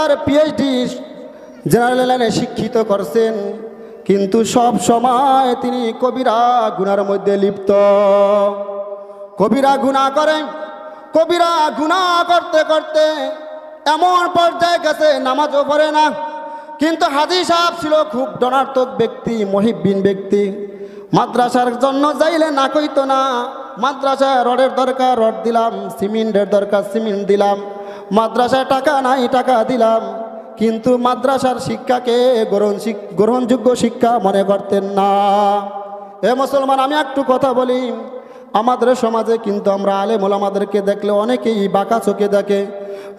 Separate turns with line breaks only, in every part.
Doctor PhD general লাইনে শিক্ষিত করছেন, কিন্তু সব সময় তিনি কবিরা গুনার মধ্যে লিপ্ত। কবিরা গুণা করেন কবিরা গুণা করতে করতে এমন পর্যায়ে গেছে, নামাজও পড়ে না। কিন্তু হাজি সাহেব ছিল খুব ডনার্থক ব্যক্তি মহিবিন ব্যক্তি। মাদ্রাসার জন্য যাইলে না কইতো না, মাদ্রাসায় রডের দরকার, রড দিলাম, সিমেন্টের দরকার, সিমেন্ট দিলাম। মাদ্রাসায় টাকা নাই, টাকা দিলাম। কিন্তু মাদ্রাসার শিক্ষাকে গ্রহণ গ্রহণযোগ্য শিক্ষা মনে করতেন না। এ মুসলমান, আমি একটু কথা বলি। আমাদের সমাজে কিন্তু আমরা আলেম ওলামাদেরকে দেখলে অনেকেই বাঁকা চোখে দেখে।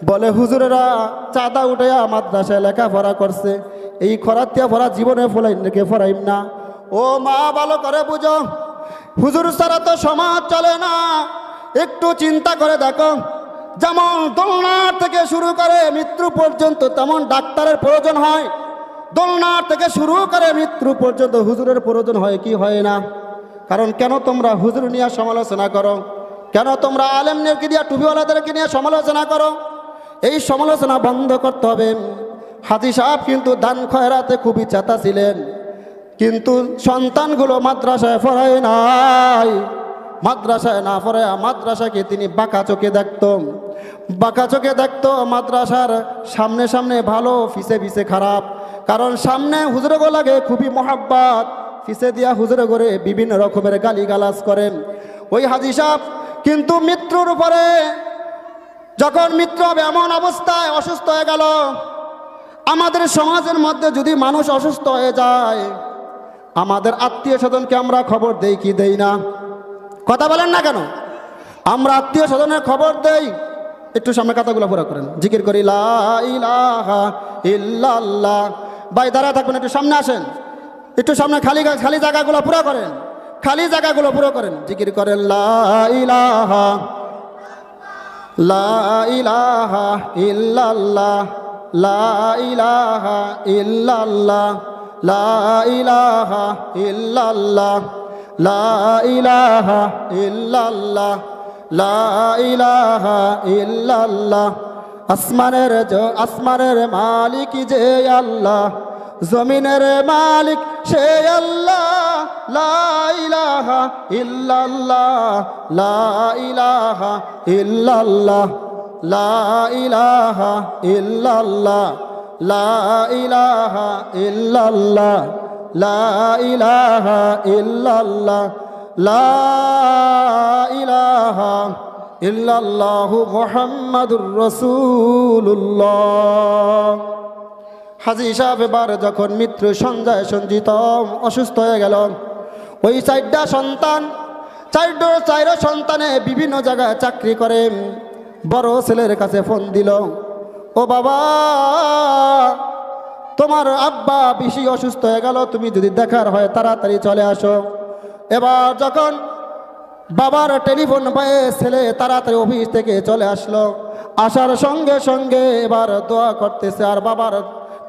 বলে, হুজুরেরা চাঁদা উঠেয়া মাদ্রাসায় লেখাপড়া করছে। এই খরাতিয়া ভরা জীবনে ফলাই রেখে ফরাইম না? ও মা, ভালো করে বুঝো। হুজুর ছাড়া তো সমাজ চলে না। একটু চিন্তা করে দেখো। যেমন দোলনার থেকে শুরু করে মৃত্যু পর্যন্ত তেমন ডাক্তারের প্রয়োজন হয়। দোলনার থেকে শুরু করে মৃত্যু পর্যন্ত হুজুরের প্রয়োজন হয় কি হয় না? কারণ কেন তোমরা হুজুর নিয়ে সমালোচনা করো? কেন তোমরা আলেমদেরকে দিয়ে টুপিওয়ালাদেরকে নিয়ে সমালোচনা করো? এই সমালোচনা বন্ধ করতে হবে। হাজি সাহেব কিন্তু দান খয়রাতে খুবই চেতা ছিলেন। কিন্তু সন্তানগুলো মাদ্রাসায় পড়ায় নাই। মাদ্রাসায় না পড়ে মাদ্রাসাকে তিনি বাঁকা চোখে দেখত। বাঁকা চোখে দেখত মাদ্রাসার সামনে সামনে ভালো, ফিসে ফিসে খারাপ। কারণ সামনে হুজুরগো লাগে খুবই মহাব্বাত। ফিসে দিয়া হুজুরে করে বিভিন্ন রকমের গালি গালাজ করেন ওই হাজি সাহেব কিন্তু মৃত্যুর উপরে যখন মৃত্যু হবে এমন অবস্থায় অসুস্থ হয়ে গেল। আমাদের সমাজের মধ্যে যদি মানুষ অসুস্থ হয়ে যায়, আমাদের আত্মীয় স্বজনকে আমরা খবর দেই কি দেই না? কথা বলেন না কেন? আমরা আত্মীয় স্বজনের খবর দেই। একটু সামনে কথাগুলো পুরো করেন। জিকির করি ইল্লাল্লাহ। ভাই দাঁড়া থাকবেন, একটু সামনে আসেন। একটু সামনে খালি খালি জায়গাগুলো পুরো করেন। খালি জায়গাগুলো পুরো করেন। জিকির করেন, লা ইলাহা লা ইলাহা ইল্লাল্লাহ, লা ইলাহা ইল্লাল্লাহ, লা ইলাহা ইল্লাল্লাহ। লা ইলাহা ইল্লাল্লাহ, লা ইলাহা ইল্লাল্লাহ। আসমানের আসমানের মালিক যে আল্লাহ, জমিনের মালিক সে আল্লাহ। লা ইলাহা ইল্লাল্লাহ, লা ইলাহা ইল্লাল্লাহ, লা ইলাহা ইল্লাল্লাহ, লা ইলাহা ইল্লাল্লাহ। লা ইলাহা লা ইলাহা ইল্লাল্লাহু হাজি সাহেব এবার যখন মিত্র সঞ্জয় সঞ্জিত অসুস্থ হয়ে গেল, ওই চারটা সন্তান, চারটো চার সন্তানে বিভিন্ন জায়গায় চাকরি করে, বড় ছেলের কাছে ফোন দিল, ও বাবা তোমার আব্বা বেশি অসুস্থ হয়ে গেল, তুমি যদি দেখার হয় তাড়াতাড়ি চলে আসো। এবার যখন বাবার টেলিফোন পেয়ে ছেলে তাড়াতাড়ি অফিস থেকে চলে আসলো, আসার সঙ্গে সঙ্গে এবার দোয়া করতেছে আর বাবার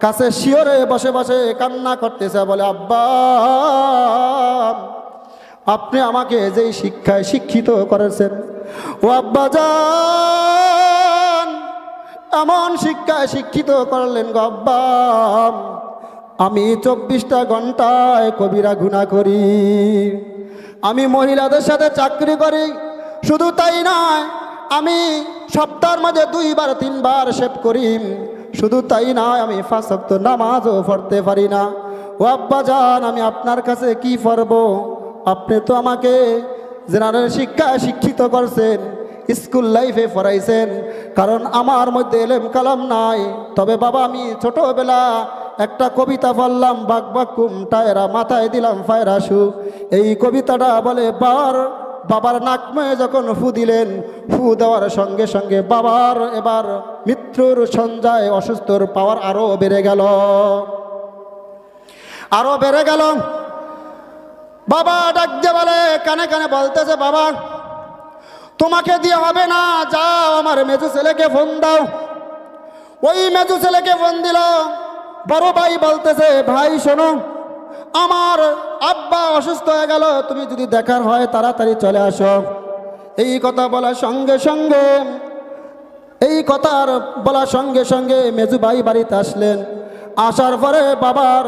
কাছে শিওরে বসে বসে কান্না করতেছে, বলে, আব্বা, আপনি আমাকে যেই শিক্ষায় শিক্ষিত করেছেন, ও আব্বা যান। এমন শিক্ষায় শিক্ষিত করলেন গো আব্বা আমি চব্বিশটা ঘন্টায় কবিরা গুণা করি। আমি মহিলাদের সাথে চাকরি করি। শুধু তাই নয়, আমি সপ্তাহের মাঝে দুইবার, তিনবার শেভ করি। শুধু তাই নয়, আমি ফাঁসক্ত নামাজও পড়তে পারি না। ও আব্বা যান আমি আপনার কাছে কি পড়ব? আপনি তো আমাকে জেনারেল শিক্ষা শিক্ষিত করছেন। স্কুল লাইফে পড়াইছেন, কারণ আমার মধ্যে এলেম কালাম নাই। তবে বাবা, আমি ছোটবেলা একটা কবিতা পড়লাম, বাক বাকুম টায়রা মাথায় দিলাম ফায়রাসু এই কবিতাটা বলে বার বাবার নাকময়ে যখন ফু দিলেন, ফু দেওয়ার সঙ্গে সঙ্গে বাবার এবার মৃত্যুর সঞ্জয় অসুস্থর পাওয়ার আরও বেড়ে গেল। আরও বেড়ে গেল। বাবা ডাক দিয়ে বলে, কানে কানে বলতেছে, বাবা তোমাকে দিয়ে হবে না। যাও আমার মেজু ছেলেকে ফোন দাও। ওই মেজু ছেলেকে ফোন দিল। বড় ভাই বলতেছে, ভাই, শোনো, আমার আব্বা অসুস্থ হয়ে গেল। তুমি যদি দেখার হয়, তাড়াতাড়ি চলে আসো। এই কথা বলার সঙ্গে সঙ্গে, এই কথার বলার সঙ্গে সঙ্গে মেজু ভাই বাড়িতে আসলেন। আসার পরে বাবার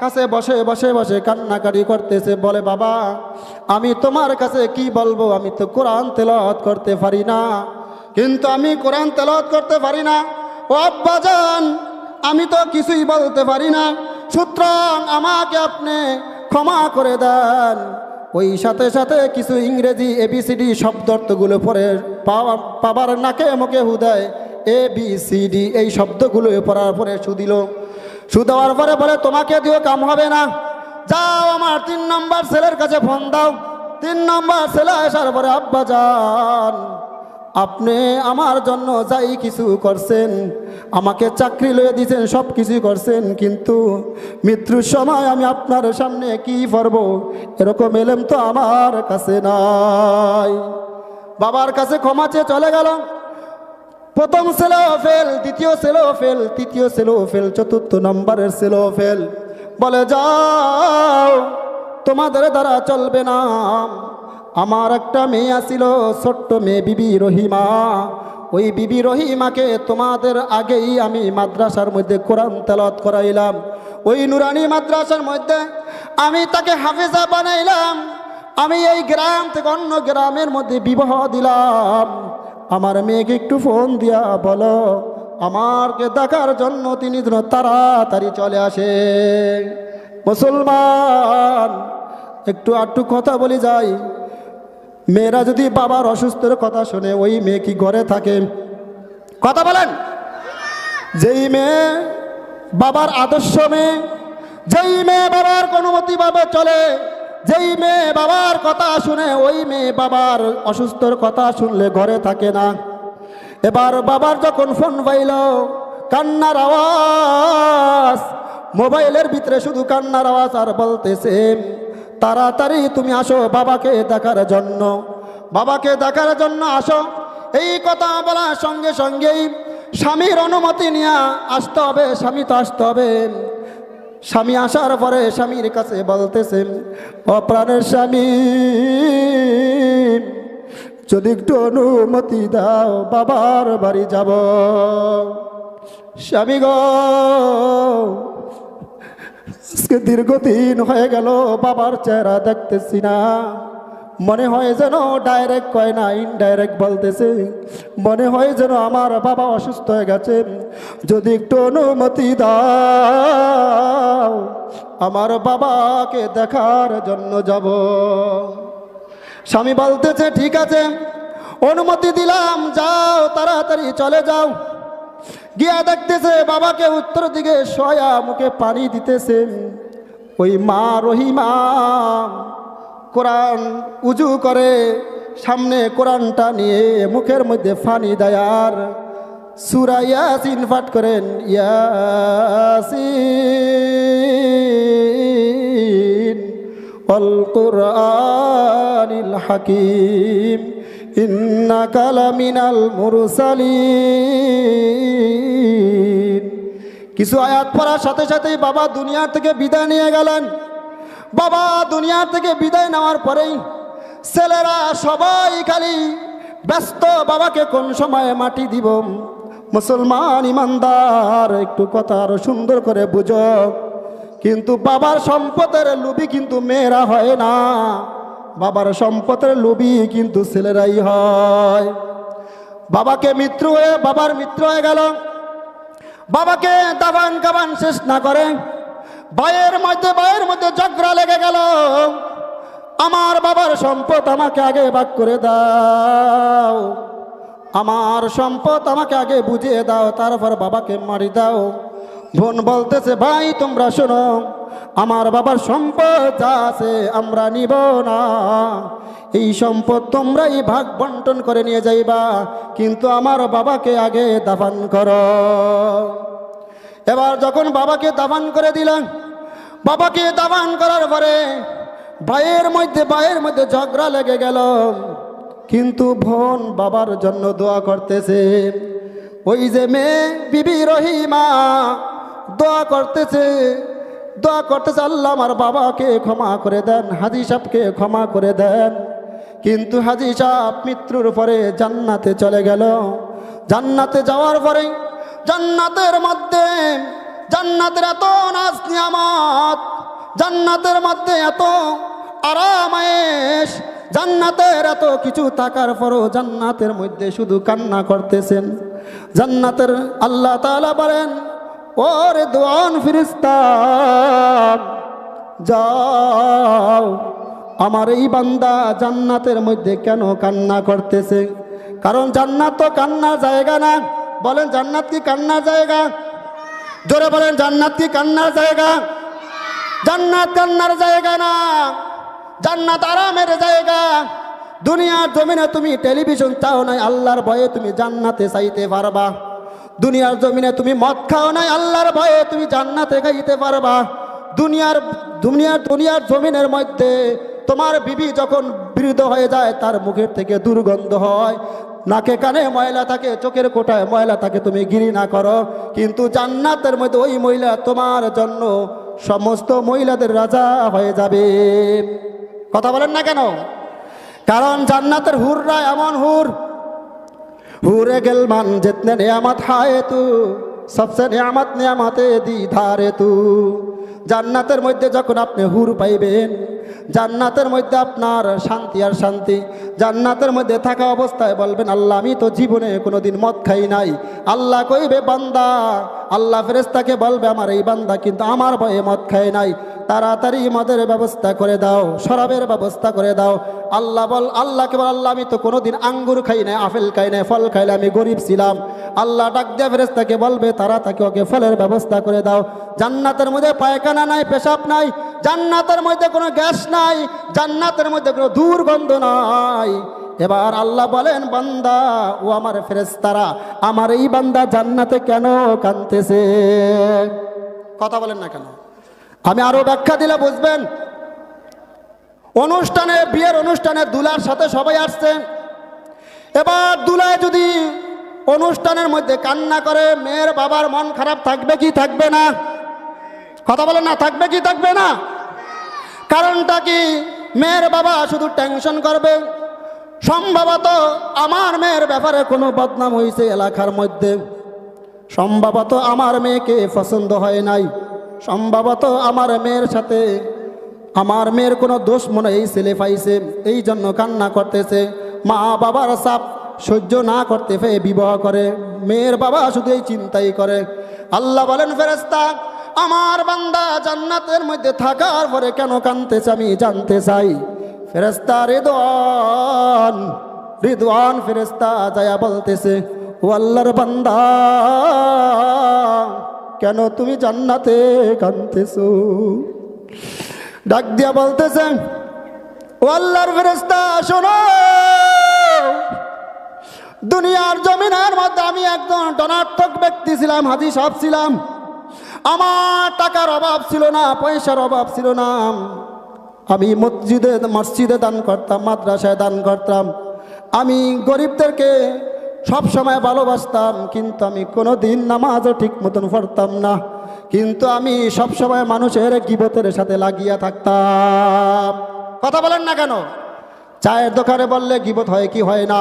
কাছে বসে বসে বসে কান্নাকাটি করতেছে। বলে, বাবা, আমি তোমার কাছে কি বলব? আমি তো কোরআন তেলাওয়াত করতে পারি না। কিন্তু আমি কোরআন তেলাওয়াত করতে পারি না। ও আব্বাজান আমি তো কিছুই বলতে পারি না। সুতরাং আমাকে আপনি ক্ষমা করে দেন। ওই সাথে সাথে কিছু ইংরেজি এবিসিডি শব্দার্থগুলো পরে পাবার নাকে মুখে হুদায় এ বি সি ডি এই শব্দগুলো পড়ার পরে শুধিল শুধাওয়ার পরে বলে, তোমাকে দিও কাম হবে না। যাও আমার তিন নম্বর ছেলের কাছে ফোন দাও। তিন নম্বর ছেলে আসার পরে, আব্বা যান আপনি আমার জন্য যাই কিছু করছেন, আমাকে চাকরি লয়ে দিয়েছেন, সব কিছু করছেন, কিন্তু মৃত্যুর সময় আমি আপনার সামনে কি করব? এরকম এলেম তো আমার কাছে নাই। বাবার কাছে ক্ষমা চেয়ে চলে গেল। প্রথম ছেলেও ফেল দ্বিতীয় ছেলেও ফেল তৃতীয় ছেলেও ফেল চতুর্থ নম্বরের ছেলেও ফেল বলে, যাও, তোমাদের দ্বারা চলবে না। আমার একটা মেয়ে আসিল, ছোট্ট মেয়ে বিবি রহিমা। ওই বিবি রহিমাকে তোমাদের আগেই আমি মাদ্রাসার মধ্যে কোরআন তেলাওয়াত করাইলাম। ওই নুরানি মাদ্রাসার মধ্যে আমি তাকে হাফেজা বানাইলাম। আমি এই গ্রাম থেকে অন্য গ্রামের মধ্যে বিবাহ দিলাম। আমার মেয়েকে একটু ফোন দিয়া বলো, আমারকে দেখার জন্য তিনি যেন তাড়াতাড়ি চলে আসে। মুসলমান, একটু আটটু কথা বলি যাই। মেয়েরা যদি বাবার অসুস্থের কথা শুনে, ওই মেয়ে কি ঘরে থাকে? কথা বলেন। যেই মেয়ে বাবার আদর্শ মেয়ে, যেই মেয়ে বাবার অনুমতি অনুমতিভাবে চলে যেই মেয়ে বাবার কথা শুনে, ওই মেয়ে বাবার অসুস্থর কথা শুনলে ঘরে থাকে না। এবার বাবার যখন ফোন পাইল, কান্নার আওয়াজ, মোবাইলের ভিতরে শুধু কান্নার আওয়াজ আর বলতেছে, তাড়াতাড়ি তুমি আসো বাবাকে দেখার জন্য। বাবাকে দেখার জন্য আসো। এই কথা বলার সঙ্গে সঙ্গেই স্বামীর অনুমতি নিয়ে আসতে হবে, স্বামী তো আসতে হবে। স্বামী আসার পরে স্বামীর কাছে বলতেছেন অপ্রাণের স্বামী, যদি একটু অনুমতি দাও, বাবার বাড়ি যাব। স্বামী গো দীর্ঘদিন হয়ে গেল, বাবার চেহারা দেখতেছি না। মনে হয় যেন ডাইরেক্ট কয় না ইনডাইরেক্ট বলতেছে। মনে হয় যেন আমার বাবা অসুস্থ হয়ে গেছে। যদি একটু অনুমতি দাও, আমার বাবাকে দেখার জন্য যাব। স্বামী বলতেছে, ঠিক আছে, অনুমতি দিলাম, যাও, তাড়াতাড়ি চলে যাও। গিয়া দেখতেছে, বাবাকে উত্তর দিকে সয়া মুখে পানি দিতেছে। ওই মা রহিমা কোরআন উজু করে, সামনে কোরআনটা নিয়ে মুখের মধ্যে ফানি দায়ার। সুরা ইয়াসিন পাঠ করেন, ইয়াসিন, অল কোরআনিল হাকিম, ইন্নাকা লামিনাল মুরসালিন। কিছু আয়াত পড়ার সাথে সাথেই বাবা দুনিয়া থেকে বিদায় নিয়ে গেলেন। বাবা দুনিয়া থেকে বিদায় নেওয়ার পরেই ছেলেরা সবাই খালি ব্যস্ত বাবাকে কোন সময়ে মাটি দিব? মুসলমান ইমানদার, একটু কথা আরও সুন্দর করে বুঝো। কিন্তু বাবার সম্পদের লোভী কিন্তু মেয়েরা হয় না। বাবার সম্পদের লোভী কিন্তু ছেলেরাই হয়। বাবাকে মৃত্যু হয়ে, বাবার মিত্র হয়ে গেল। বাবাকে দাবান কাবান শেষ না করে ভাইয়ের মধ্যে ভাইয়ের মধ্যে ঝগড়া লেগে গেল। আমার বাবার সম্পদ আমাকে আগে ভাগ করে দাও। আমার সম্পদ আমাকে আগে বুঝিয়ে দাও, তারপর বাবাকে মারি দাও। বোন বলতেছে, ভাই, তোমরা শোনো, আমার বাবার সম্পদ যা আছে আমরা নিব না। এই সম্পদ তোমরাই ভাগ বন্টন করে নিয়ে যাইবা, কিন্তু আমার বাবাকে আগে দাফান করো। এবার যখন বাবাকে দাবান করে দিলাম বাবাকে দাবান করার পরে ভাইয়ের মধ্যে ভাইয়ের মধ্যে ঝগড়া লেগে গেল। কিন্তু বোন বাবার জন্য দোয়া করতেছে। ওই যে মেয়ে বিবি রহিমা, দোয়া করতেছে। দোয়া করতেছে, আল্লাহ আমার বাবাকে ক্ষমা করে দেন, হাজি সাহেবকে ক্ষমা করে দেন। কিন্তু হাজি সাহেব মৃত্যুর পরে জান্নাতে চলে গেল। জান্নাতে যাওয়ার পরে জান্নাতের মধ্যে, জান্নাতের এত নাচ নিয়ামত, জান্নাতের মধ্যে এত আরামায়েশ, জান্নাতের এত কিছু থাকার পরও জান্নাতের মধ্যে শুধু কান্না করতেছেন। জান্নাতের আল্লাহ তাআলা বলেন, ওরে দোয়ান ফিরিস্তা, যাও। আমার এই বান্দা জান্নাতের মধ্যে কেন কান্না করতেছে? কারণ জান্নাত তো কান্নার জায়গা না। বলেন জান্নাত কি কান্নার জায়গা? জোরে বলেন জান্নাত কি কান্নার জায়গা? জান্নাত কান্নার জায়গা না। জান্নাত আরামের জায়গা। দুনিয়ার জমিনে তুমি টেলিভিশন চাও নাই, আল্লাহর ভয়ে তুমি জান্নাতে চাইতে পারবা। দুনিয়ার জমিনে তুমি মদ খাও নাই, আল্লাহর ভয়ে তুমি জান্নাতে খাইতে পারবা। দুনিয়ার দুনিয়ার দুনিয়ার জমিনের মধ্যে তোমার বিবি যখন বৃদ্ধ হয়ে যায়, তার মুখের থেকে দুর্গন্ধ হয়। নাকে কানে ময়লা থাকে, চোখের কোটায় ময়লা থাকে, তুমি গিরি না করো। কিন্তু জান্নাতের মধ্যে ওই মহিলা তোমার জন্য সমস্ত মহিলাদের রাজা হয়ে যাবে। কথা বলেন না কেন? কারণ জান্নাতের হুররা এমন হুর। হুরে গেলমান জিতনে নিয়ামত হায় তু সবসে নিয়ামত নিয়ামতে দি ধারে তু। জান্নাতের মধ্যে যখন আপনি হুর পাইবেন জান্নাতের মধ্যে আপনার শান্তি আর শান্তি। জান্নাতের মধ্যে থাকা অবস্থায় বলবেন, আল্লাহ, আমি তো জীবনে কোনোদিন মদ খাই নাই। আল্লাহ কইবে, বান্দা, আল্লাহ ফেরেস্তাকে বলবে, আমার এই বান্দা কিন্তু আমার ভয়ে মদ খায় নাই। তাড়াতাড়ি মদের ব্যবস্থা করে দাও, শরাবের ব্যবস্থা করে দাও। আল্লাহ বল, আল্লাহকে বল, আল্লাহ, আমি তো কোনোদিন আঙ্গুর খাই নাই, আপেল খাই নাই, ফল খাইলে আমি গরিব ছিলাম। আল্লাহ ডাক দিয়া ফেরেস্তাকে বলবে তারা তাকে ওকে ফলের ব্যবস্থা করে দাও। জান্নাতের মধ্যে পায়খানা নাই, পেশাব নাই। জান্নাতের মধ্যে কোনো গ্যাস নাই, জান্নাতের মধ্যে কোনো দুর্গন্ধ নাই। এবার আল্লাহ বলেন, বান্দা, ও আমার ফেরেস্তারা আমার এই বান্দা জান্নাতে কেন কানতেছে কথা বলেন না কেন? আমি আরও ব্যাখ্যা দিলে বুঝবেন। অনুষ্ঠানে, বিয়ের অনুষ্ঠানে দুলার সাথে সবাই আসছেন এবার দুলায় যদি অনুষ্ঠানের মধ্যে কান্না করে, মেয়ের বাবার মন খারাপ, থাকবে কি থাকবে না? কথা বলেন না, থাকবে কি থাকবে না? কারণটা কি? মেয়ের বাবা শুধু টেনশন করবে। সম্ভবত আমার মেয়ের ব্যাপারে কোনো বদনাম হয়েছে এলাকার মধ্যে। সম্ভবত আমার মেয়েকে পছন্দ হয় নাই। সম্ভবত আমার মেয়ের সাথে আমার মেয়ের কোনো দোষ মনে এই ছেলে পাইছে, এই জন্য কান্না করতেছে। মা বাবার চাপ সহ্য না করতে পেয়ে বিবাহ করে। মেয়ের বাবা শুধু এই চিন্তাই করে। আল্লাহ বলেন ফেরেস্তা আমার বান্দা জান্নাতের মধ্যে থাকার পরে কেন কানতেছে আমি জানতে চাই। ফেরেস্তা রিদওয়ান রিদওয়ান ফেরেস্তা যায়া বলতেছে, ও আল্লাহর বান্দা, কেন তুমি জান্নাতে কানতেছো ডাক দিয়া বলতেছে, ও আল্লাহর ফেরেস্তা শোনো, দুনিয়ার জমিনের মধ্যে আমি একজন ধনাত্মক ব্যক্তি ছিলাম, হাজি সাহেব ছিলাম। আমার টাকার অভাব ছিল না, পয়সার অভাব ছিল না। আমি মসজিদে মসজিদে দান করতাম, মাদ্রাসায় দান করতাম। আমি গরিবদেরকে সব সময় ভালোবাসতাম, কিন্তু আমি কোনো দিন নামাজও ঠিক মতন পড়তাম না। কিন্তু আমি সব সময় মানুষের গিবতের সাথে লাগিয়া থাকতাম। কথা বলেন না কেন? চায়ের দোকানে বললে গিবত হয় কি হয় না?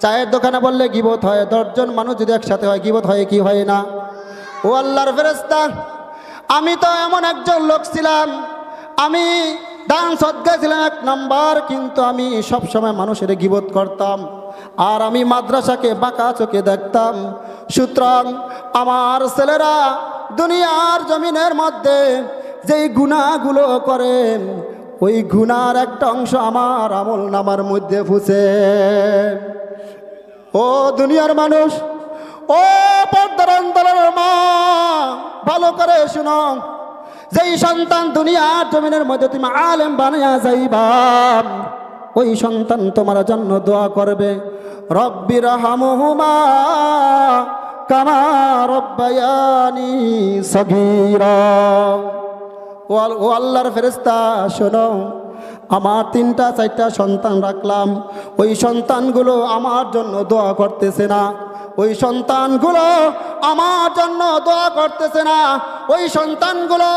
চায়ের দোকানে বললে গিবত হয়, দশজন মানুষ যদি একসাথে হয়, গিবত হয় কি হয় না? ও আল্লাহর ফেরেস্তা আমি তো এমন একজন লোক ছিলাম, আমি দান সদ্গা ছিলাম এক নাম্বার, কিন্তু আমি সব সময় মানুষের গিবত করতাম, আর আমি মাদ্রাসাকে বাঁকা চোখে দেখতাম। সুতরাং আমার ছেলেরা দুনিয়ার জমিনের মধ্যে যেই গুণাগুলো করেন ওই গুনার একটা অংশ আমার আমল নামার মধ্যে ফুসে। ও দুনিয়ার মানুষ ও পর্দার মা, ভালো করে শুনো যেই সন্তান দুনিয়ার জমিনের মধ্যে তুমি আলেম বানাইয়া যাইবা, ওই সন্তান তোমার জন্য দোয়া করবে রব্বির হামহুমা কামা রব্বায়ানি সগীরা। ও আল্লাহর ফেরেস্তা শোনো, আমার তিনটা, চারটা সন্তান রাখলাম। ওই সন্তানগুলো আমার জন্য দোয়া করতেছে না। ওই সন্তানগুলো আমার জন্য দোয়া করতেছে না। ওই সন্তানগুলো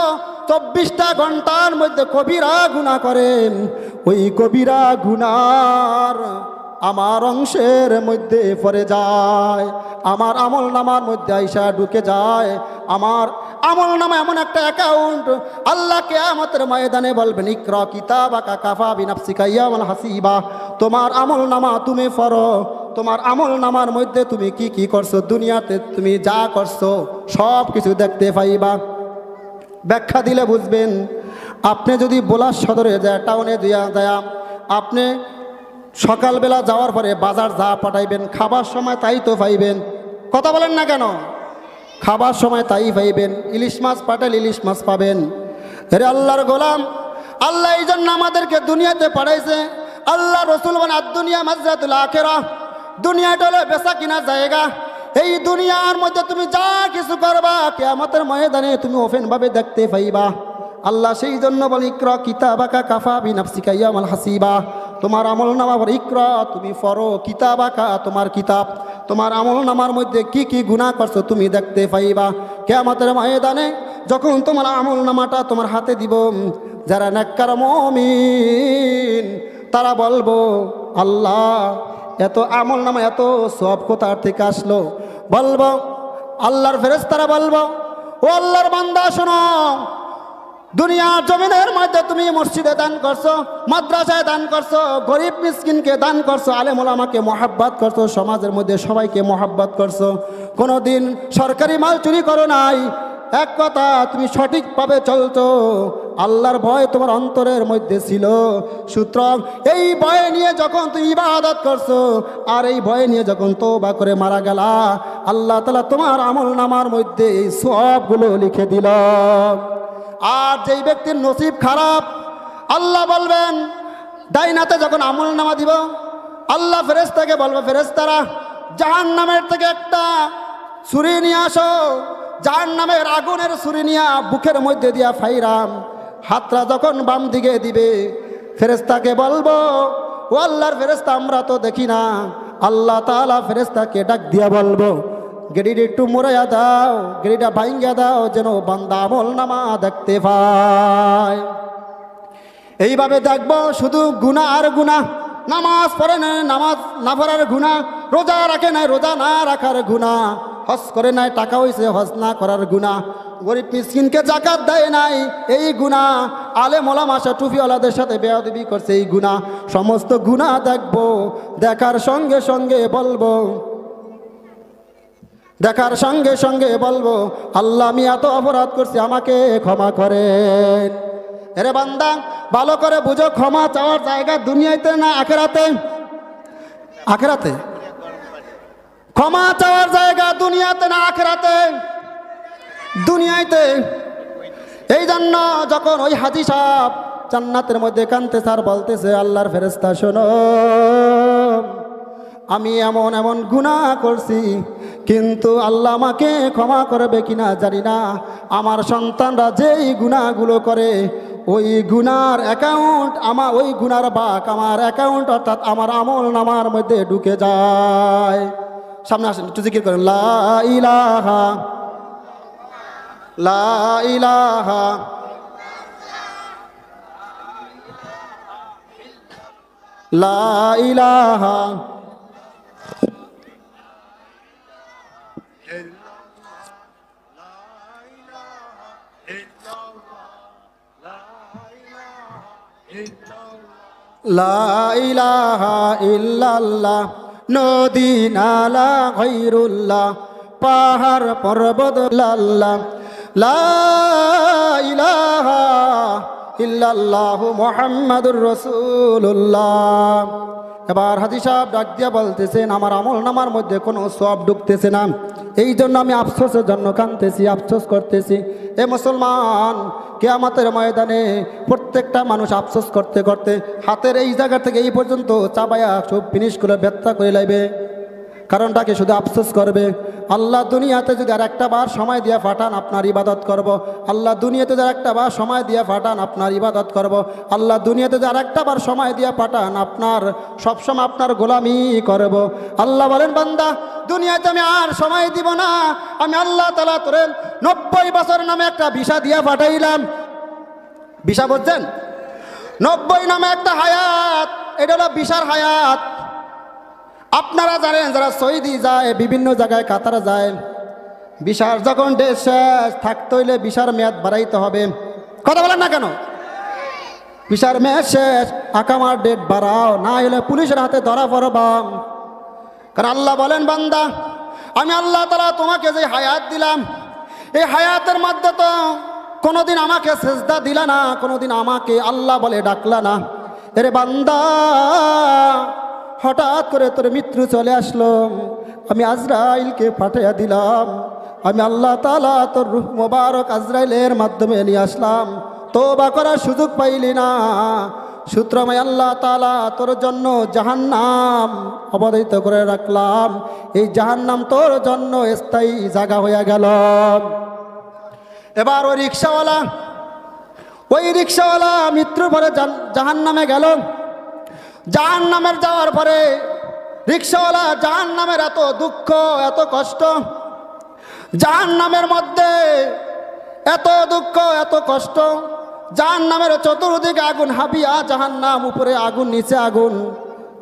চব্বিশটা ঘণ্টার মধ্যে কবিরা গুণা করেন। ওই কবিরা গুনার আমার অংশের মধ্যে পড়ে যায়, আমার আমল নামার মধ্যে আইসা ঢুকে যায়। আমার আমল নামা এমন একটা অ্যাকাউন্ট আল্লাহ কেয়ামতের ময়দানে বলবেন, ইকর কিতাব আকা কাফা বিনাফসিকা ইয়ামাল হাসিবা। তোমার আমল নামা তুমি ফরো তোমার আমল নামার মধ্যে তুমি কি কি করছ, দুনিয়াতে তুমি যা করছ, সব কিছু দেখতে পাইবা। ব্যাখ্যা দিলে বুঝবেন, আপনি যদি বোলার সদরে যায়, টাউনে দিয়া যায় আপনি সকালবেলা যাওয়ার পরে বাজার যা পাঠাইবেন, খাবার সময় তাই তো পাইবেন। কথা বলেন না কেন? খাবার সময় তাই পাইবেন। ইলিশ মাছ পাঠালে ইলিশ মাছ পাবেন। রে আল্লাহর গোলাম, আল্লাহ এই জন্য আমাদেরকে দুনিয়াতে পাঠাইছে। আল্লাহ রসুল বান দুনিয়া মাজরাতুল আখেরা, দুনিয়াটা হলো বেচা কিনা জায়গা। এই দুনিয়ার মধ্যে তুমি যা কিছু করবা, কেয়ামতের ময়দানে তুমি ওপেনভাবে দেখতে পাইবা। আল্লাহ সেই জন্য বলে, ইক্র কিতাবাকা কাফা বিনাফসিকা ইয়ামাল হাসিবা। তোমার আমল নামা ইক্র, তুমি ফরো কিতাবাকা তোমার কিতাব। তোমার আমল নামার মধ্যে কি কি গুনাহ করছ তুমি দেখতে পাইবা। কে কেয়ামতের ময়দানে যখন তোমার আমল নামাটা তোমার হাতে দিব, যারা নেককার মমিন, তারা বলব, আল্লাহ, এত আমল নামা, এত সব কোথার থেকে আসলো? বলব, আল্লাহর ফেরেস তারা বলব, ও আল্লাহর বান্দা, শোনো দুনিয়ার জমিনের মধ্যে তুমি মসজিদে দান করছ, মাদ্রাসায় দান করছ, গরিব মিসকিনকে দান করছ, আলেম ওলামাকে মহাব্বাত করছ, সমাজের মধ্যে সবাইকে মহাব্বাত করছ। কোনো দিন সরকারি মাল চুরি করো নাই। এক কথা, তুমি সঠিকভাবে চলছো। আল্লাহর ভয় তোমার অন্তরের মধ্যে ছিল। সুতরাং এই ভয় নিয়ে যখন তুমি ইবাদত করছ, আর এই ভয় নিয়ে যখন তোবা করে মারা গেলা, আল্লাহ তালা তোমার আমল নামার মধ্যে এই সবগুলো লিখে দিল। আর যেই ব্যক্তির নসিব খারাপ, আল্লাহ বলবেন, ডাইনাতে যখন আমল নামা দিব, আল্লাহ ফেরেস্তাকে বলবে ফেরেস্তারা জাহান নামের থেকে একটা ছুরি নিয়ে আসো জাহান নামের আগুনের ছুরি নিয়ে বুকের মধ্যে দিয়া ফাইরাম, হাতরা যখন বাম দিকে দিবে ফেরেস্তাকে বলব, ও আল্লাহর ফেরেস্তা আমরা তো দেখি না, আল্লাহ তালা ফেরেস্তাকে ডাক দিয়া বলব গেড়িটা একটু মোড়াইয়া দাও গেড়িটা ভাঙ্গিয়া দাও, যেন বান্দা আমল নামা দেখতে পায়। এইভাবে দেখব শুধু গুণা আর গুণা নামাজ পড়ে না নামাজ না পড়ার গুণা রোজা রাখে নাই রোজা না রাখার গুণা হজ করে নাই টাকা হইছে হজ না করার গুণা গরিব মিসকিনকে জাকাত দেয় নাই এই গুণা আলে মোলাম আসা টুপিওয়ালাদের সাথে বেয়াদবি করছে এই গুণা সমস্ত গুণা দেখব, দেখার সঙ্গে সঙ্গে বলব দেখার সঙ্গে সঙ্গে বলব, আল্লাহ, আমি এত অপরাধ করছি, আমাকে ক্ষমা করেন। এরে বান্দা, ভালো করে বুঝো, ক্ষমা চাওয়ার জায়গা দুনিয়াতে না আখেরাতে? আখেরাতে? ক্ষমা চাওয়ার জায়গা দুনিয়াতে না আখেরাতে? দুনিয়াতে? এই জন্য যখন ওই হাজি সাহ জান্নাতের মধ্যে কানতে স্যার বলতেছে, আল্লাহর ফেরেস্তা শোনো। আমি এমন এমন গুণা করছি, কিন্তু আল্লাহ আমাকে ক্ষমা করবে কিনা জানি না। আমার সন্তানরা যেই গুণাগুলো করে, ওই গুনার অ্যাকাউন্ট আমার ওই গুনার বাক আমার অ্যাকাউন্ট অর্থাৎ আমার আমল নামার মধ্যে ঢুকে যায়। সামনে আসেন, একটু জিকির করেন, লা ইলাহা, লা ইলাহা লা ইলাহা ইল্লাল্লাহ, নদী, নালা গৈরুল্লাহ পাহাড়, পর্বত, লাল্লাহ। লা ইলাহা ইল্লাল্লাহু মুহাম্মাদুর রাসূলুল্লাহ। এবার হাজি সাহেব ডাক দিয়া বলতেছেন, আমার আমল নামার মধ্যে কোনো সব ঢুকতেছে না। এই জন্য আমি আফসোসের জন্য কানতেছি আফসোস করতেছি। এ মুসলমান, কেয়ামাতের ময়দানে প্রত্যেকটা মানুষ আফসোস করতে করতে হাতের এই জায়গা থেকে এই পর্যন্ত চাবায়া সব ফিনিশ করে ব্যথা করে লাইবে। কারণটাকে শুধু আফসোস করবে? আল্লাহ দুনিয়াতে যদি আর একটা বার সময় দিয়ে পাঠান আপনার ইবাদত করব। আল্লাহ দুনিয়াতে যদি একটা বার সময় দিয়ে পাঠান আপনার ইবাদত করব। আল্লাহ দুনিয়াতে যদি আর একটা বার সময় দিয়ে পাঠান আপনার সবসময় আপনার গোলামি করব। আল্লাহ বলেন, বান্দা, দুনিয়াতে আমি আর সময় দিব না আমি আল্লাহ তালা তোরে নব্বই বছর নামে একটা ভিসা দিয়ে পাঠাইলাম ভিসা বলছেন নব্বই নামে একটা হায়াত, এটা হলো বিশার হায়াত আপনারা জানেন যারা সৌদি যায়, বিভিন্ন জায়গায় কাতার যায়, বিশার যখন ডেট শেষ থাকতে হইলে বিশার মেয়াদ বাড়াইতে হবে। কথা বলেন না কেন? বিশার মেয়াদ শেষ, আকামার ডেট বাড়াও, না হলে পুলিশের হাতে ধরা পড়বাম কারণ আল্লাহ বলেন, বান্দা, আমি আল্লাহ তালা তোমাকে যে হায়াত দিলাম, এই হায়াতের মধ্যে তো কোনোদিন আমাকে সেজদা দিলা না, কোনোদিন আমাকে আল্লাহ বলে ডাকলা না। এরে বান্দা হঠাৎ করে তোর মৃত্যু চলে আসলো। আমি আজরাইলকে পাঠিয়ে দিলাম। আমি আল্লাহ তালা তোর রুহ মোবারক আজরাইলের মাধ্যমে নিয়ে আসলাম। তো বা করার সুযোগ পাইলি না। সূত্রময় আল্লাহ তালা তোর জন্য জাহান্নাম অবধারিত করে রাখলাম। এই জাহান্নাম তোর জন্য স্থায়ী জায়গা হয়ে গেল। এবার ওই রিক্সাওয়ালা ওই রিক্সাওয়ালা মৃত্যুর পরে জাহান নামে গেল। জাহান নামের যাওয়ার পরে রিক্সাওয়ালা জাহান নামের এত দুঃখ, এত কষ্ট জাহান নামের মধ্যে এত দুঃখ, এত কষ্ট জাহান নামের চতুর্দিকে আগুন, হাবিয়া জাহান নাম উপরে আগুন, নিচে আগুন,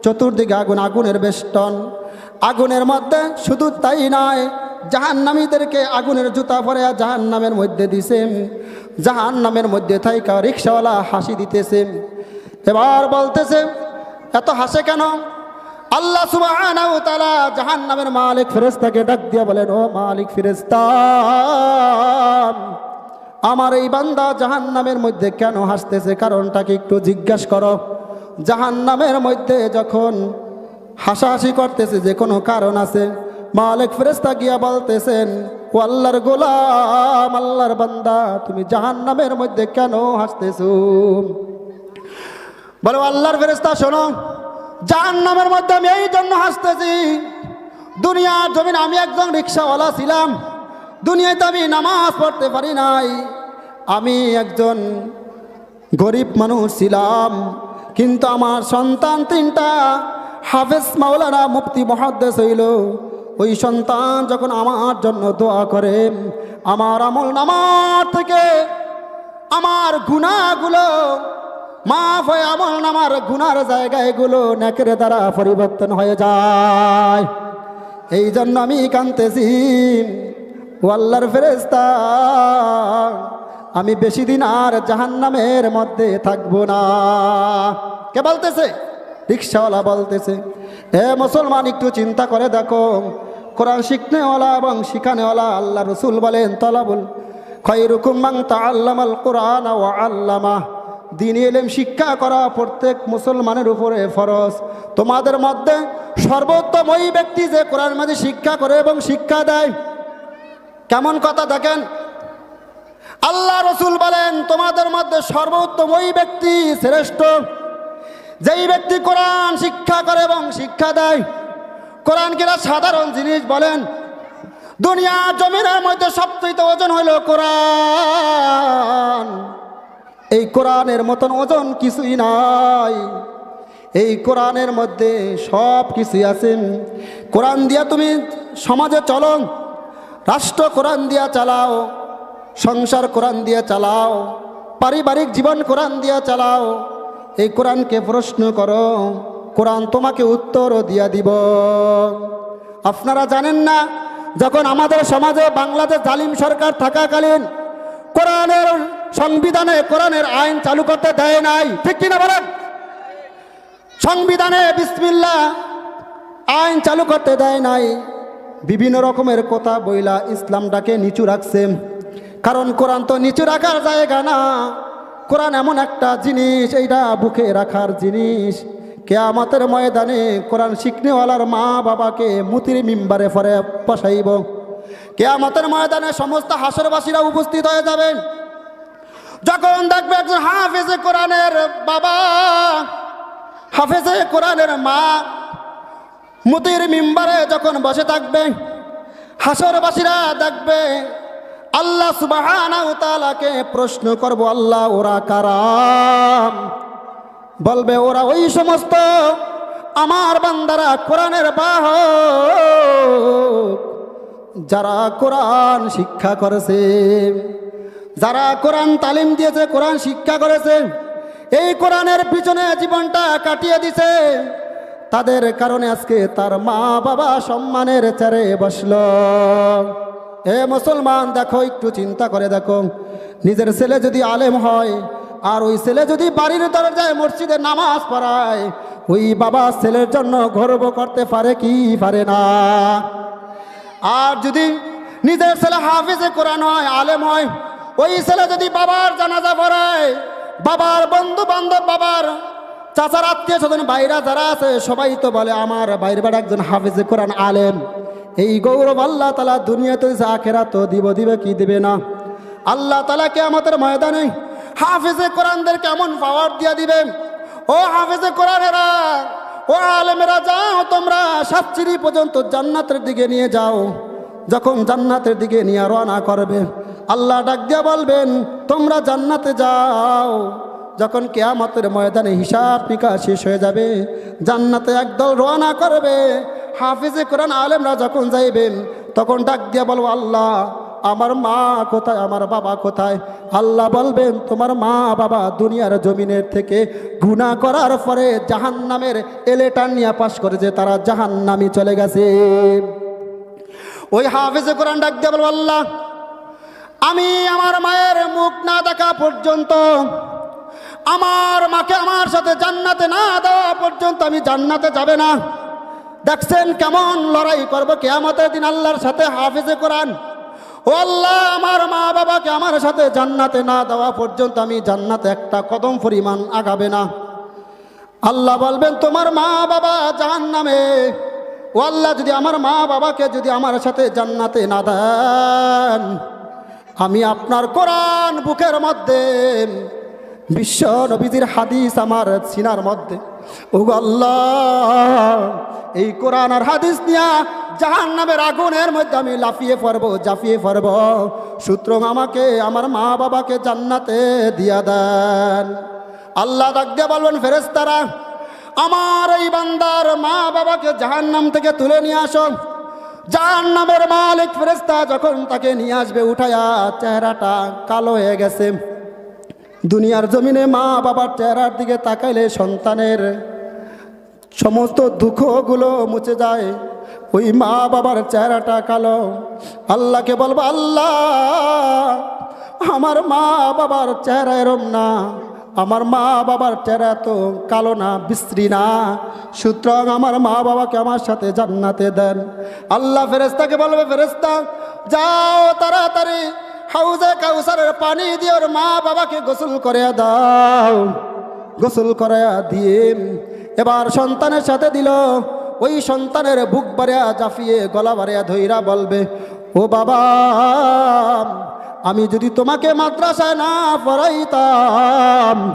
চতুর্দিকে আগুন, আগুনের বেষ্টন, আগুনের মধ্যে শুধু তাই নয়, জাহান্নামীদেরকে আগুনের জুতা পরে জাহান নামের মধ্যে দিছে জাহান নামের মধ্যে থাইকা রিক্সাওয়ালা হাসি দিতেছে এবার বলতেছে এত হাসে কেন? আল্লাহ তাআলা জাহান্নামের মালিক ফেরেশতাকে ডাক দিয়ে বলেন, ও মালিক ফেরেশতা, আমার এই বান্দা জাহান্নামের মধ্যে কেন হাসতেছে? কারণটাকে একটু জিজ্ঞাসা করো। জাহান্নামের মধ্যে যখন হাসাহাসি করতেছে, যে কোনো কারণ আছে, মালিক ফেরেস্তা গিয়া বলতেছেন, ও আল্লাহর গোলাম, আল্লাহর বান্দা, তুমি জাহান্নামের মধ্যে কেন হাসতেছো? বলো, আল্লাহর ফেরেস্তা শোনো। জাহান্নামের মধ্যে আমি এই জন্য হাসতেছি। দুনিয়ার জমিন আমি একজন রিক্সাওয়ালা ছিলাম। দুনিয়াতে আমি নামাজ পড়তে পারি নাই। আমি একজন গরিব মানুষ ছিলাম। কিন্তু আমার সন্তান তিনটা, হাফেজ মাওলানা মুফতি মহাদ্দেশ হইল। ওই সন্তান যখন আমার জন্য দোয়া করে, আমার আমল নামার থেকে আমার গুণাগুলো মাফ হয়ে আমল নামার গুনার জায়গাগুলো নেকের দ্বারা পরিবর্তন হয়ে যায়। এই জন্য আমি কানতেছি ও আল্লাহর ফেরেস্তা আমি বেশি দিন আর জাহান্নামের মধ্যে থাকব না। কে বলতেছে? রিক্সাওয়ালা বলতেছে, এ মুসলমান, একটু চিন্তা করে দেখো। কোরআন শিখনেওয়ালা এবং শিখানেওয়ালা আল্লাহ রসুল বলেন তলাবুল খৈরুকুম মাং তা আল্লামাল কোরআন ও আল্লামা দিন এলেম শিক্ষা করা প্রত্যেক মুসলমানের উপরে ফরজ। তোমাদের মধ্যে সর্বোত্তম ওই ব্যক্তি যে কোরআন মাঝে শিক্ষা করে এবং শিক্ষা দেয়। কেমন কথা দেখেন? আল্লাহ রসুল বলেন, তোমাদের মধ্যে সর্বোত্তম ওই ব্যক্তি শ্রেষ্ঠ। যেই ব্যক্তি কোরআন শিক্ষা করে এবং শিক্ষা দেয়। কোরআন কিনা সাধারণ জিনিস বলেন? দুনিয়া জমিনের মধ্যে সবচেয়ে ওজন হইল কোরআন। এই কোরআনের মতন ওজন কিছুই নাই। এই কোরআনের মধ্যে সব কিছুই আছে। কোরআন দিয়া তুমি সমাজে চলো, রাষ্ট্র কোরআন দিয়া চালাও, সংসার কোরআন দিয়া চালাও, পারিবারিক জীবন কোরআন দিয়া চালাও। এই কোরআনকে প্রশ্ন করো, কোরআন তোমাকে উত্তরও দিয়া দিব। আপনারা জানেন না, যখন আমাদের সমাজে বাংলাদেশ জালিম সরকার থাকাকালীন সংবিধানে কোরআনের আইন চালু করতে দেয় নাই। ঠিক কিনা বলেন? সংবিধানে বিসমিল্লা আইন চালু করতে দেয় নাই। বিভিন্ন রকমের কথা বইলা ইসলামটাকে নিচু রাখছে। কারণ কোরআন তো নিচু রাখার জায়গা না। কোরআন এমন একটা জিনিস, এইটা বুকে রাখার জিনিস। কেয়ামতের ময়দানে কোরআন শিখনেওয়ালার মা বাবাকে মুতির মিম্বারে ফরে বসাইব। কেয়ামতের ময়দানে সমস্ত হাসরবাসীরা উপস্থিত হয়ে যাবেন। যখন দেখবে একজন হাফেজে কোরআনের বাবা, হাফেজে কোরআনের মা, মুতির মিম্বারে যখন বসে থাকবে, হাসরবাসীরা দেখবে, আল্লাহ সুবাহানাকে প্রশ্ন করব, আল্লাহ ওরা কারাম বলবে, ওরা ওই সমস্ত আমার বান্দারা কোরআনের বাহ যারা কোরআন শিক্ষা করেছে। যারা কোরআন তালিম দিয়েছে, কোরআন শিক্ষা করেছে, এই কোরআনের পিছনে জীবনটা কাটিয়ে দিছে। তাদের কারণে আজকে তার মা বাবা সম্মানের চেয়ারে বসল। এ মুসলমান, দেখো, একটু চিন্তা করে দেখো। নিজের ছেলে যদি আলেম হয়, আর ওই ছেলে যদি বাড়ির দরজায় মসজিদে নামাজ পড়ায়, ওই বাবা ছেলের জন্য গর্ব করতে পারে কি পারে না? আর যদি নিজের ছেলে হাফিজে কোরআন হয়, আলেম হয় ওই ছেলে যদি বাবার জানাজা পড়ায় বাবার বন্ধু বান্ধব বাবার চাচার আত্মীয় স্বজন বাইরা যারা আছে, সবাই তো বলে, আমার বাইরে বেড়া একজন হাফিজে কোরআন আলেম। এই গৌরব আল্লাহ তালা দুনিয়াতে আখেরা তো দিব, দিবে কি দিবে না? আল্লাহ তালা কে আমাদের ময়দানে হাফিজে কোরআনদের কেমন পাওয়ার দিয়ে দিবে, ও হাফিজে কোরআনেরা, ও আলেমেরা, যাও তোমরা সাতচিরি পর্যন্ত জান্নাতের দিকে নিয়ে যাও। যখন জান্নাতের দিকে নিয়ে রওনা করবে, আল্লাহ ডাক দিয়া বলবেন, তোমরা জান্নাতে যাও। যখন কেয়ামতের ময়দানে হিসাব নিকাশ শেষ হয়ে যাবে, জান্নাতে একদল রওনা করবে। হাফিজে কোরআন আলেমরা যখন যাইবেন, তখন ডাক দিয়া বলব, আল্লাহ, আমার মা কোথায়, আমার বাবা কোথায়? আল্লাহ বলবেন, তোমার মা বাবা দুনিয়ার জমিনের থেকে গুণা করার পরে জাহান নামের এলেটার নিয়ে পাশ করেছে, তারা জাহান নামি চলে গেছে। ওই হাফেজে কোরআন ডাক দিয়ে আল্লাহ, আমি আমার মায়ের মুখ না দেখা পর্যন্ত, আমার মাকে আমার সাথে জান্নাতে না দেওয়া পর্যন্ত আমি জান্নাতে যাবে না। দেখছেন কেমন লড়াই করব কেয়ামতের দিন আল্লাহর সাথে হাফেজে কোরআন। ও আল্লাহ, আমার মা বাবাকে আমার সাথে জান্নাতে না দেওয়া পর্যন্ত আমি জান্নাতে একটা কদম পরিমাণ আগাবে না। আল্লাহ বলবেন, তোমার মা বাবা জাহান নামে ও আল্লাহ, যদি আমার মা বাবাকে যদি আমার সাথে জান্নাতে না দেন, আমি আপনার কোরআন বুকের মধ্যে, বিশ্ব নবীজির হাদিস আমার সিনার মধ্যে। ও আল্লাহ, এই কোরআন আর হাদিস নিয়া জাহান নামের আগুনের মধ্যে আমি লাফিয়ে পড়ব, জাফিয়ে পড়ব। সুতরাং আমাকে, আমার মা বাবাকে জান্নাতে দিয়া দেন। আল্লাহ ডাক দিয়ে বলবেন ফেরেস্তারা আমার এই বান্দার মা বাবাকে জাহান নাম থেকে তুলে নিয়ে আসো। জাহান নামের মালিক ফেরেস্তা যখন তাকে নিয়ে আসবে, উঠায়া চেহারাটা কালো হয়ে গেছে। দুনিয়ার জমিনে মা বাবার চেহারার দিকে তাকাইলে সন্তানের সমস্ত দুঃখগুলো মুছে যায়। ওই মা বাবার চেহারাটা কালো। আল্লাহকে বলব, আল্লাহ, আমার মা বাবার চেহারা এরম না। আমার মা বাবার চেহারা তো কালো না, বিশ্রী না। সুতরাং আমার মা বাবাকে আমার সাথে জান্নাতে দেন। আল্লাহ ফেরেস্তাকে বলবে ফেরেস্তা যাও তাড়াতাড়ি হাউজে কাউসারের পানি দিয়ে ওর মা বাবাকে গোসল করে দাও। গোসল করে দিয়ে এবার সন্তানের সাথে দিল। ওই সন্তানের বুক বাড়িয়া জাফিয়ে, গলা বাড়িয়া ধইরা বলবে, ও বাবা আমি যদি তোমাকে মাদ্রাসায় না পড়াইতাম,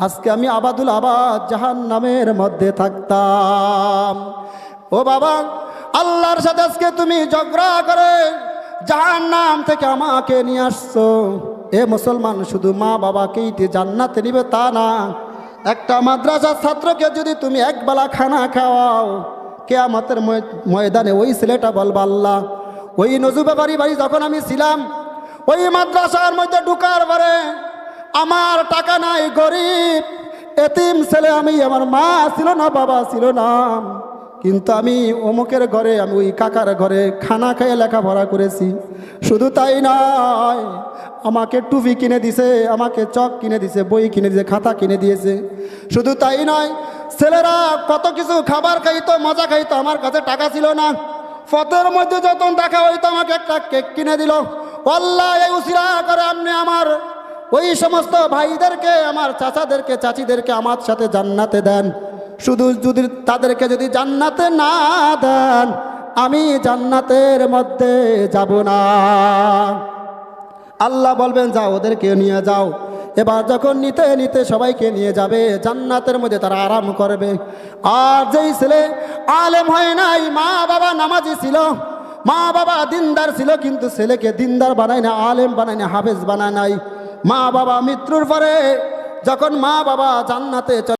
আজকে আমি আবাদুল আবাদ জাহান নামের মধ্যে থাকতাম। ও বাবা, আল্লাহর সাথে আজকে তুমি ঝগড়া করে জাহান নাম থেকে আমাকে নিয়ে আসছো। এ মুসলমান, শুধু মা বাবাকেই জান্নাতে নিবে তা না, একটা মাদ্রাসার ছাত্রকে যদি তুমি একবেলা খানা খাওয়াও, কেয়ামতের ময়- ময়দানে ওই ছেলেটা বলবা, আল্লাহ, ওই নজুবে বাড়ি বাড়ি যখন আমি ছিলাম ওই মাদ্রাসার মধ্যে ঢুকার পরে আমার টাকা নাই, গরিব, এতিম ছেলে আমি, আমার মা ছিল না, বাবা ছিল না। কিন্তু আমি অমুকের ঘরে, আমি ওই কাকার ঘরে খানা খেয়ে লেখাপড়া করেছি। শুধু তাই নয়, আমাকে টুপি কিনে দিছে, আমাকে চক কিনে দিছে, বই কিনে দিয়েছে খাতা কিনে দিয়েছে। শুধু তাই নয়, ছেলেরা কত কিছু খাবার খাইতো, মজা খাইতো, আমার কাছে টাকা ছিল না। ফতের মধ্যে যখন দেখা হইতো, আমাকে একটা কেক কিনে দিল। আল্লাহ এই উসিরা করে আপনি আমার ওই সমস্ত ভাইদেরকে, আমার চাচাদেরকে, চাচিদেরকে আমার সাথে জান্নাতে দেন। শুধু যদি তাদেরকে যদি জান্নাতে না দেন, আমি জান্নাতের মধ্যে যাব না। আল্লাহ বলবেন, যাও, ওদেরকে নিয়ে যাও। এবার যখন নিতে নিতে সবাইকে নিয়ে যাবে, জান্নাতের মধ্যে তারা আরাম করবে। আর যেই ছেলে আলেম হয় নাই মা বাবা নামাজি ছিল মা বাবা দিনদার ছিল, কিন্তু ছেলেকে দিনদার বানায় না, আলেম বানায় না, হাফেজ বানায় নাই। মা বাবা মৃত্যুর পরে যখন মা বাবা জান্নাতে